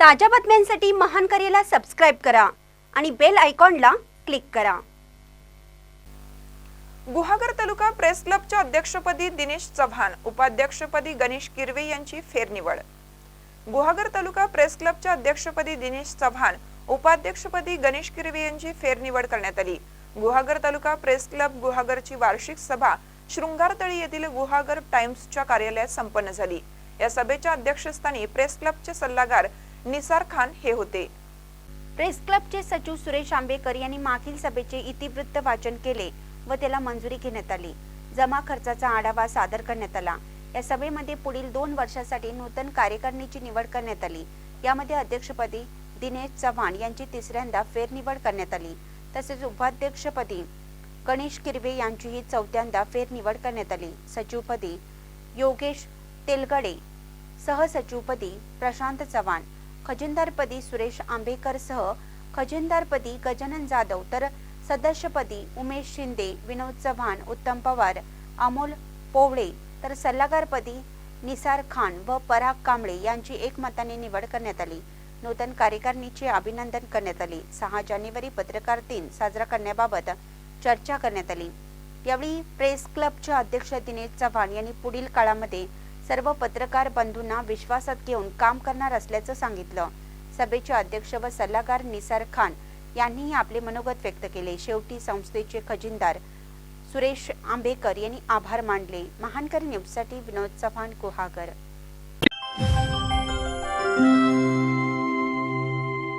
ताज्या बातम्यांसाठी महान करेला सबस्क्राईब करा आणि बेल आयकॉनला क्लिक करा. गुहागर तालुका प्रेस क्लबच्या अध्यक्षपदी दिनेश चव्हाण उपाध्यक्षपदी गणेश किरवे यांची फेरनिवड. गुहागर तालुका प्रेस क्लबच्या अध्यक्षपदी दिनेश चव्हाण उपाध्यक्षपदी गणेश किरवे यांची फेरनिवड करण्यात आली. गुहागर तालुका प्रेस क्लब गुहागरची वार्षिक सभा शृंगारतळी येथील गुहागर टाइम्सच्या कार्यालयात संपन्न झाली. या सभेच्या अध्यक्षस्थानी प्रेस क्लबचे सल्लागार निसार खान हे होते. प्रेस क्लबचे सचिव सुरेश आंबेकर यांनी मागील सभेचे इतिवृत्त वाचन केले व त्याला मंजुरी घेण्यात आली. जमा खर्चाचा आढावा सादर करण्यात आला. या सभेमध्ये पुढील दोन वर्षासाठी नूतन कार्यकारिणीची निवड करण्यात आली. यामध्ये अध्यक्षपदी दिनेश चव्हाण यांची तिसऱ्यांदा फेरनिवड करण्यात आली. तसेच उपाध्यक्षपदी गणेश किरवे यांचीही चौथ्यांदा फेरनिवड करण्यात आली. सचिवपदी योगेश तेलगडे सहसचिवपदी प्रशांत चव्हाण खजिनदारपदी सुरेश आंबेकरसह खजिनदारपदी गजानन जाधव तर सदस्यपदी उमेश शिंदे विनोद चव्हाण उत्तम पवार अमोल पोवळे तर सल्लागारपदी निसार खान व पराग कांबळे यांची एकमताने निवड करण्यात आली. नूतन कार्यकारिणीचे अभिनंदन करण्यात आले. सहा जानेवारी पत्रकार दिन साजरा करण्याबाबत चर्चा करण्यात आली. यावेळी प्रेस क्लबचे अध्यक्ष दिनेश चव्हाण यांनी पुढील काळामध्ये सर्व पत्रकार बंधूंना विश्वासात घेऊन काम करणार असल्याचं सांगितलं. सभेचे अध्यक्ष व सल्लागार निसार खान यांनीही आपले मनोगत व्यक्त केले. शेवटी संस्थेचे खजिनदार सुरेश आंबेकर यांनी आभार मानले. महानकरी न्यूजसाठी विनोद चव्हाण गुहागर.